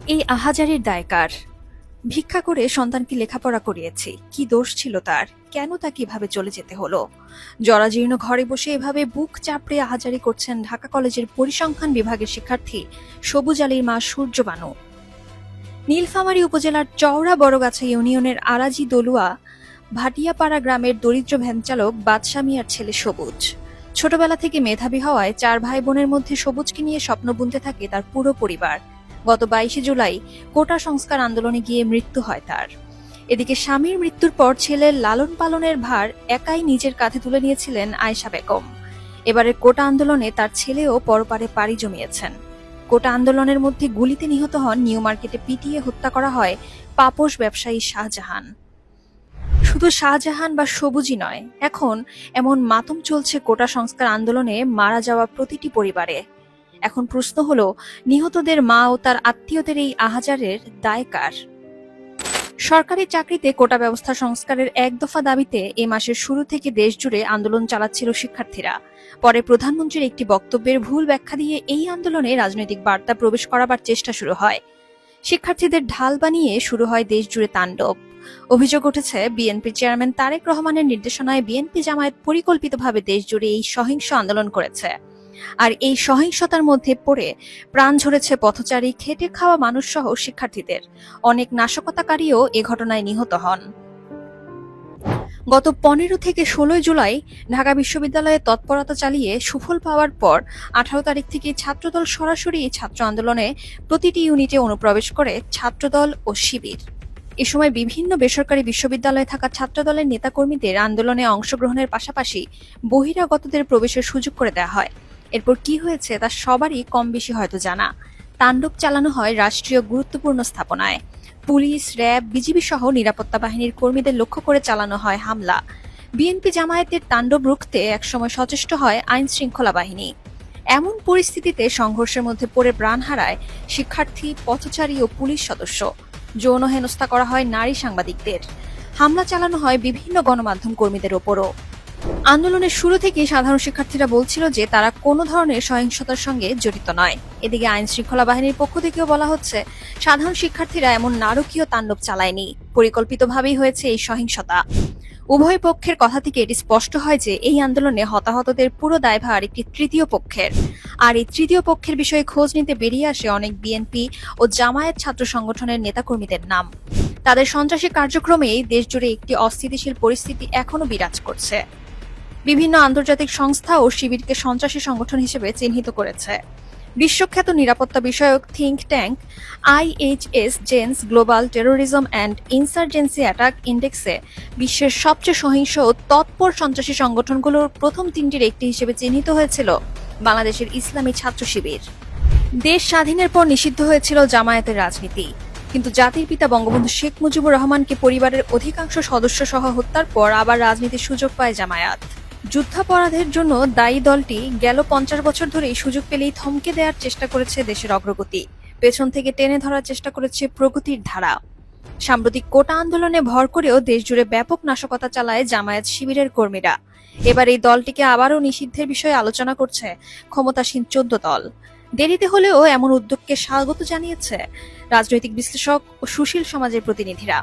এই আহাজারির দায়কার ভিক্ষা করে সন্তানকে লেখাপড়া করিয়েছি। কি দোষ ছিল তার? কেন তাকে এভাবে চলে যেতে হলো? জরাজীর্ণ ঘরে বসে এভাবে বুক চাপড়ে আহাজারি করছেন ঢাকা কলেজের পরিসংখ্যান বিভাগের শিক্ষার্থী সবুজ আলীর মা সূর্যবানু। নীলফামারী উপজেলার চওড়া বড়গাছা ইউনিয়নের আরাজি দলুয়া, ভাটিয়াপাড়া গ্রামের দরিদ্র ভ্যানচালক বাদশা মিয়ার ছেলে সবুজ। ছোটবেলা থেকে মেধাবী হওয়ায় চার ভাই বোনের মধ্যে সবুজকে নিয়ে স্বপ্ন বুনতে থাকে তার পুরো পরিবার। গত বাইশে জুলাই কোটা সংস্কার আন্দোলনে গিয়ে মৃত্যু হয় তার। এদিকে স্বামীর মৃত্যুর পর ছেলের লালন পালনের ভার একাই নিজের কাঁধে তুলে নিয়েছিলেন আয়েশা বেগম। এবারের কোটা আন্দোলনে তার ছেলেও পরপারে পাড়ি জমিয়েছেন। কোটা আন্দোলনের মধ্যে গুলিতে নিহত হন নিউ মার্কেটে পিটিয়ে হত্যা করা হয় পাপোশ ব্যবসায়ী শাহজাহান। শুধু শাহজাহান বা সবুজই নয়, এখন এমন মাতম চলছে কোটা সংস্কার আন্দোলনে মারা যাওয়া প্রতিটি পরিবারে। এখন প্রশ্ন হলো, নিহতদের মা ও তার আত্মীয়দের এই আহাজারের দায় কার? সরকারি চাকরিতে কোটা ব্যবস্থা সংস্কারের এক দফা দাবিতে এ মাসের শুরু থেকে দেশজুড়ে আন্দোলন চালাচ্ছিল শিক্ষার্থীরা। পরে প্রধানমন্ত্রীর একটি বক্তব্যের ভুল ব্যাখ্যা দিয়ে এই আন্দোলনে রাজনৈতিক বার্তা প্রবেশ করাবার চেষ্টা শুরু হয়। শিক্ষার্থীদের ঢাল বানিয়ে শুরু হয় দেশজুড়ে তাণ্ডব। অভিযোগ উঠেছে বিএনপি চেয়ারম্যান তারেক রহমানের নির্দেশনায় বিএনপি জামায়াত পরিকল্পিতভাবে দেশজুড়ে এই সহিংস আন্দোলন করেছে। আর এই সহিংসতার মধ্যে পড়ে প্রাণ ঝরেছে পথচারী, খেটে খাওয়া মানুষ সহ শিক্ষার্থীদের। অনেক নাশকতাকারীও এ ঘটনায় নিহত হন। গত পনেরো থেকে ষোলোই জুলাই ঢাকা বিশ্ববিদ্যালয়ে তৎপরতা চালিয়ে সুফল পাওয়ার পর আঠারো তারিখ থেকে ছাত্রদল সরাসরি ছাত্র আন্দোলনে প্রতিটি ইউনিটে অনুপ্রবেশ করে ছাত্রদল ও শিবির। এ সময় বিভিন্ন বেসরকারি বিশ্ববিদ্যালয়ে থাকা ছাত্রদলের নেতাকর্মীদের আন্দোলনে অংশগ্রহণের পাশাপাশি বহিরাগতদের প্রবেশের সুযোগ করে দেওয়া হয়। এরপর কি হয়েছে তা সবারই কম বেশি হয়তো জানা। তাণ্ডব চালানো হয় রাষ্ট্রীয় গুরুত্বপূর্ণ স্থাপনায়। পুলিশ, র্যাব, বিজিবি সহ নিরাপত্তা বাহিনীর কর্মীদের লক্ষ্য করে চালানো হয় হামলা। বিএনপি জামায়াতের তাণ্ডব রুখতে একসময় সচেষ্ট হয় আইন শৃঙ্খলা বাহিনী। এমন পরিস্থিতিতে সংঘর্ষের মধ্যে পড়ে প্রাণ হারায় শিক্ষার্থী, পথচারী ও পুলিশ সদস্য। যৌন হেনস্থা করা হয় নারী সাংবাদিকদের। হামলা চালানো হয় বিভিন্ন গণমাধ্যম কর্মীদের ওপরও। আন্দোলনের শুরু থেকেই সাধারণ শিক্ষার্থীরা বলছিল যে তারা কোনো ধরনের সহিংসতার সঙ্গে জড়িত নয়। এদিকে আইন শৃঙ্খলা বাহিনীর পক্ষ থেকেও বলা হচ্ছে, সাধারণ শিক্ষার্থীরা এমন নারকীয় তাণ্ডব চালায়নি। পরিকল্পিতভাবেই হয়েছে এই সহিংসতা। উভয় পক্ষের কথা থেকে এটি স্পষ্ট হয় যে এই আন্দোলনে হতাহতদের পুরো দায়ভার একটি তৃতীয় পক্ষের। আর এই তৃতীয় পক্ষের বিষয়ে খোঁজ নিতে বেরিয়ে আসে অনেক বিএনপি ও জামায়াত ছাত্র সংগঠনের নেতাকর্মীদের নাম। তাদের সন্ত্রাসী কার্যক্রমেই দেশজুড়ে একটি অস্থিতিশীল পরিস্থিতি এখনও বিরাজ করছে। বিভিন্ন আন্তর্জাতিক সংস্থা ও শিবিরকে সন্ত্রাসী সংগঠন হিসেবে চিহ্নিত করেছে। বিশ্বখ্যাত নিরাপত্তা বিষয়ক think tank, IHS Jane's global terrorism and insurgency attack ইন্ডেক্সে বিশ্বের সবচেয়ে সহিংস ও তৎপর সন্ত্রাসী সংগঠনগুলোর প্রথম তিনটির একটি হিসেবে চিহ্নিত হয়েছিল বাংলাদেশের ইসলামী ছাত্র শিবির। দেশ স্বাধীনের পর নিষিদ্ধ হয়েছিল জামায়াতের রাজনীতি। কিন্তু জাতির পিতা বঙ্গবন্ধু শেখ মুজিবুর রহমানকে পরিবারের অধিকাংশ সদস্য সহ হত্যার পর আবার রাজনীতির সুযোগ পায় জামায়াত। যুদ্ধাপরাধের জন্য দায়ী দলটি গেল পঞ্চাশ বছর ধরেই সুযোগ পেলেই থমকে দেওয়ার চেষ্টা করেছে দেশের অগ্রগতি। পেছন থেকে টেনে ধরার চেষ্টা করেছে প্রগতির ধারা। সাম্প্রতিক কোটা আন্দোলনে ভর করেও দেশজুড়ে ব্যাপক নাশকতা চালায় জামায়াত শিবিরের কর্মীরা। এবার এই দলটিকে আবারও নিষিদ্ধের বিষয়ে আলোচনা করছে ক্ষমতাসীন চোদ্দ দল। দেরিতে হলেও এমন উদ্যোগকে স্বাগত জানিয়েছে রাজনৈতিক বিশ্লেষক ও সুশীল সমাজের প্রতিনিধিরা।